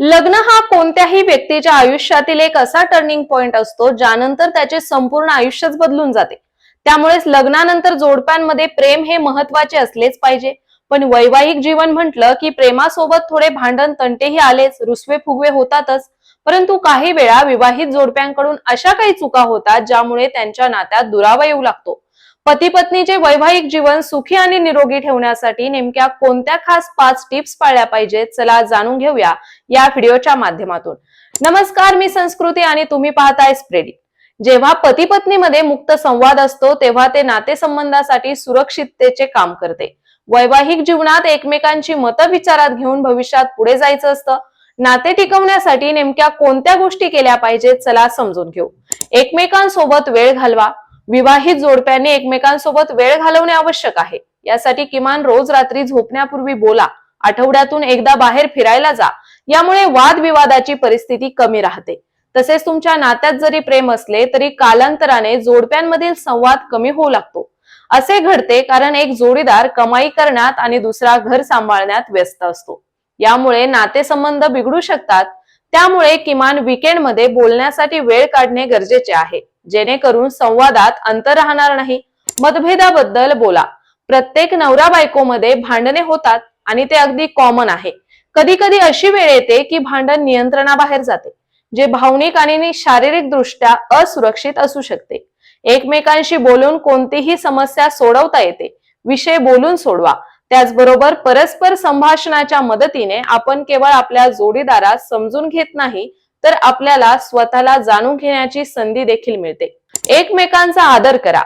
लग्न हा कोणत्याही व्यक्तीच्या आयुष्यातील एक असा टर्निंग पॉइंट असतो ज्यानंतर त्याचे संपूर्ण आयुष्यच बदलून जाते. त्यामुळेच लग्नानंतर जोडप्यांमध्ये प्रेम हे महत्त्वाचे असलेच पाहिजे. पण वैवाहिक जीवन म्हटलं की प्रेमासोबत थोडे भांडण तंटेही आलेच रुसवे फुगवे होतातच. परंतु काही वेळा विवाहित जोडप्यांकडून अशा काही चुका होतात ज्यामुळे त्यांच्या नात्यात दुरावा येऊ लागतो. पती पत्नीचे वैवाहिक जीवन सुखी आणि निरोगी ठेवण्यासाठी नेमक्या कोणत्या खास पाच टिप्स पाळल्या पाहिजेत चला जाणून घेऊया या व्हिडिओच्या माध्यमातून. नमस्कार मी संस्कृती आणि तुम्ही पाहताय स्प्रेडी जेव्हा पती पत्नीमध्ये मुक्त संवाद असतो तेव्हा ते नातेसंबंधासाठी सुरक्षिततेचे काम करते. वैवाहिक जीवनात एकमेकांची मतं विचारात घेऊन भविष्यात पुढे जायचं असतं. नाते टिकवण्यासाठी नेमक्या कोणत्या गोष्टी केल्या पाहिजेत चला समजून घेऊ. एकमेकांसोबत वेळ घालवा. विवाहित जोडप्याने एकमेकांसोबत वेळ घालवणे आवश्यक आहे. यासाठी किमान रोज रात्री झोपण्यापूर्वी बोला आठवड्यातून एकदा बाहेर फिरायला जा यामुळे वादविवादाची परिस्थिती कमी राहते. तसेच तुमच्या नात्यात जरी प्रेम असले तरी कालांतराने जोडप्यांमधील संवाद कमी होऊ लागतो. असे घडते कारण एक जोडीदार कमाई करण्यात आणि दुसरा घर सांभाळण्यात व्यस्त असतो. यामुळे नातेसंबंध बिघडू शकतात. त्यामुळे किमान विकेंडमध्ये मध्ये बोलण्यासाठी वेळ काढणे गरजेचे आहे. जेणेकरून संवादात अंतर राहणार नाही. मतभेदाबद्दल बोला. प्रत्येक नवरा बायकोमध्ये भांडणे होतात आणि ते अगदी कॉमन आहे. कधी कधी अशी वेळ येते की भांडण नियंत्रणाबाहेर जाते जे भावनिक आणि शारीरिक दृष्ट्या असुरक्षित असू शकते. एकमेकांशी बोलून कोणतीही समस्या सोडवता येते. विषय बोलून सोडवा. त्याचबरोबर परस्पर संभाषणाच्या मदतीने आपण केवळ आपल्या जोडीदारास समजून घेत नाही तर आपल्याला स्वतःला जाणून घेण्याची संधी देखील मिळते. एकमेकांचा आदर करा.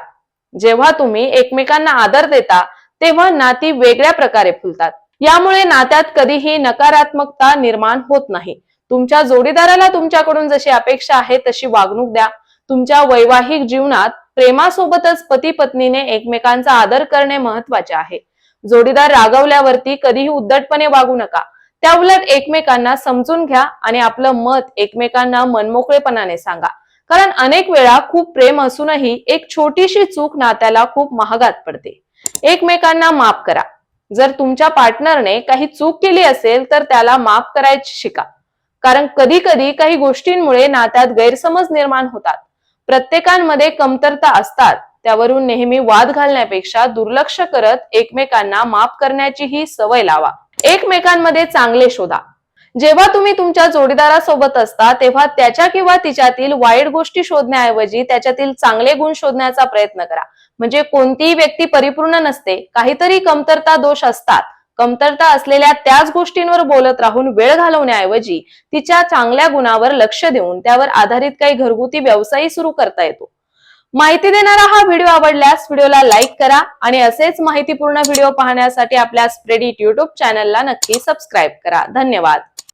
जेव्हा तुम्ही एकमेकांना आदर देता तेव्हा नाती वेगळ्या प्रकारे फुलतात. यामुळे नात्यात कधीही नकारात्मकता निर्माण होत नाही. तुमच्या जोडीदाराला तुमच्याकडून जशी अपेक्षा आहे तशी वागणूक द्या. तुमच्या वैवाहिक जीवनात प्रेमासोबतच पती पत्नीने एकमेकांचा आदर करणे महत्त्वाचे आहे. जोडीदार रागवल्यावरती कधीही उद्धटपणे वागू नका. त्याउलट एकमेकांना समजून घ्या आणि आपलं मत एकमेकांना मनमोकळेपणाने सांगा. कारण अनेक वेळा खूप प्रेम असूनही एक छोटीशी चूक नात्याला खूप महागात पडते. एकमेकांना माफ करा. जर तुमच्या पार्टनरने काही चूक केली असेल तर त्याला माफ करायची शिका. कारण कधी कधी काही गोष्टींमुळे नात्यात गैरसमज निर्माण होतात. प्रत्येकांमध्ये कमतरता असतात. त्यावरून नेहमी वाद घालण्यापेक्षा दुर्लक्ष करत एकमेकांना माफ करण्याची ही सवय लावा. एकमेकांमध्ये चांगले शोधा. जेव्हा तुम्ही तुमच्या जोडीदारासोबत असता तेव्हा त्याच्या किंवा तिच्यातील वाईट गोष्टी शोधण्याऐवजी त्याच्यातील चांगले गुण शोधण्याचा प्रयत्न करा. म्हणजे कोणतीही व्यक्ती परिपूर्ण नसते काहीतरी कमतरता दोष असतात. कमतरता असलेल्या त्याच गोष्टींवर बोलत राहून वेळ घालवण्याऐवजी तिच्या चांगल्या गुणावर लक्ष देऊन त्यावर आधारित काही घरगुती व्यवसायही सुरू करता येतो. माहिती देणारा हा व्हिडिओ आवडल्यास व्हिडिओला लाईक करा आणि असेच माहितीपूर्ण व्हिडिओ पाहण्यासाठी आपल्या स्प्रेडिट युट्यूब चॅनलला नक्की सबस्क्राईब करा. धन्यवाद.